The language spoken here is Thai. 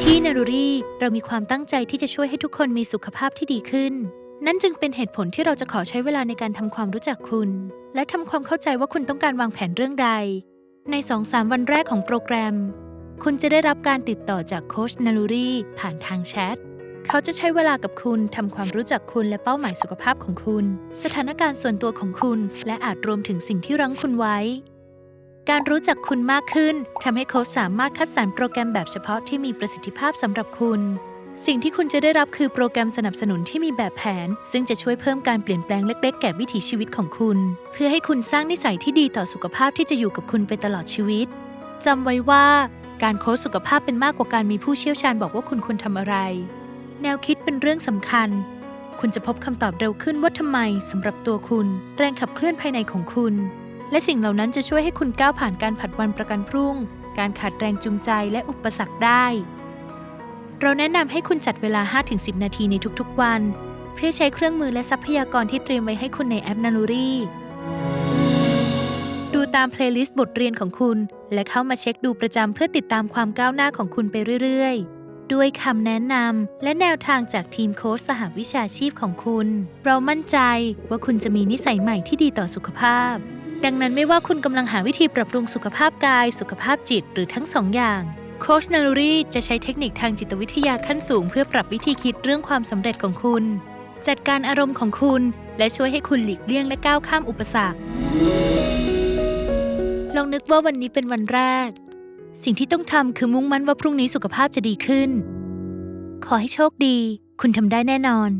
ที่นารุรีเรามีความตั้งใจที่จะช่วยให้ทุกคนมีสุขภาพที่ดีขึ้น นั่นจึงเป็นเหตุผลที่เราจะขอใช้เวลาในการทำความรู้จักคุณ และทำความเข้าใจว่าคุณต้องการวางแผนเรื่องใด ใน2-3วันแรกของโปรแกรม คุณจะได้รับการติดต่อจากโคชนารุรีผ่านทางแชทเขาจะใช้เวลากับคุณทำความรู้จักคุณและเป้าหมายสุขภาพของคุณ สถานการณ์ส่วนตัวของคุณ และอาจรวมถึงสิ่งที่รั้งคุณไว้ การรู้จักคุณมากขึ้นทำให้โค้ชสามารถคัดสรรโปรแกรมแบบเฉพาะที่มีประสิทธิภาพสำหรับคุณ สิ่งที่คุณจะได้รับคือโปรแกรมสนับสนุนที่มีแบบแผน ซึ่งจะช่วยเพิ่มการเปลี่ยนแปลงเล็ก ๆ แก่วิถีชีวิตของคุณ เพื่อให้คุณสร้างนิสัยที่ดีต่อสุขภาพที่จะอยู่กับคุณไปตลอดชีวิตจำไว้ว่า การโค้ชสุขภาพเป็นมากกว่าการมีผู้เชี่ยวชาญบอกว่าคุณควรทำอะไร แนวคิดเป็นเรื่องสำคัญ คุณจะพบคำตอบเร็วขึ้นว่าทำไมสำหรับตัวคุณ แรงขับเคลื่อนภายในของคุณ และสิ่งเหล่านั้นจะช่วยให้คุณก้าวผ่านการผัดวันประกันพรุ่ง การขาดแรงจูงใจและอุปสรรคได้ เราแนะนำให้คุณจัดเวลา 5-10 นาทีในทุกๆ วัน เพื่อใช้เครื่องมือและทรัพยากรที่เตรียมไว้ให้คุณในแอปนารูรีดูตามเพลย์ลิสต์บทเรียนของคุณ และเข้ามาเช็คดูประจำเพื่อติดตามความก้าวหน้าของคุณไปเรื่อยๆด้วยคำแนะนำและแนวทางจากทีมโค้ชสหวิชาชีพของคุณ เรามั่นใจว่าคุณจะมีนิสัยใหม่ที่ดีต่อสุขภาพ ดังนั้นไม่ว่าคุณกำลังหาวิธีปรับปรุงสุขภาพกาย สุขภาพจิตหรือทั้งสองอย่างโคชนารุรีจะใช้เทคนิคทางจิตวิทยาขั้นสูง เพื่อปรับวิธีคิดเรื่องความสำเร็จของคุณ จัดการอารมณ์ของคุณ และช่วยให้คุณหลีกเลี่ยงและก้าวข้ามอุปสรรค ลองนึกว่าวันนี้เป็นวันแรก สิ่งที่ต้องทำคือมุ่งมั่นว่าพรุ่งนี้สุขภาพจะดีขึ้น ขอให้โชคดี คุณทำได้แน่นอน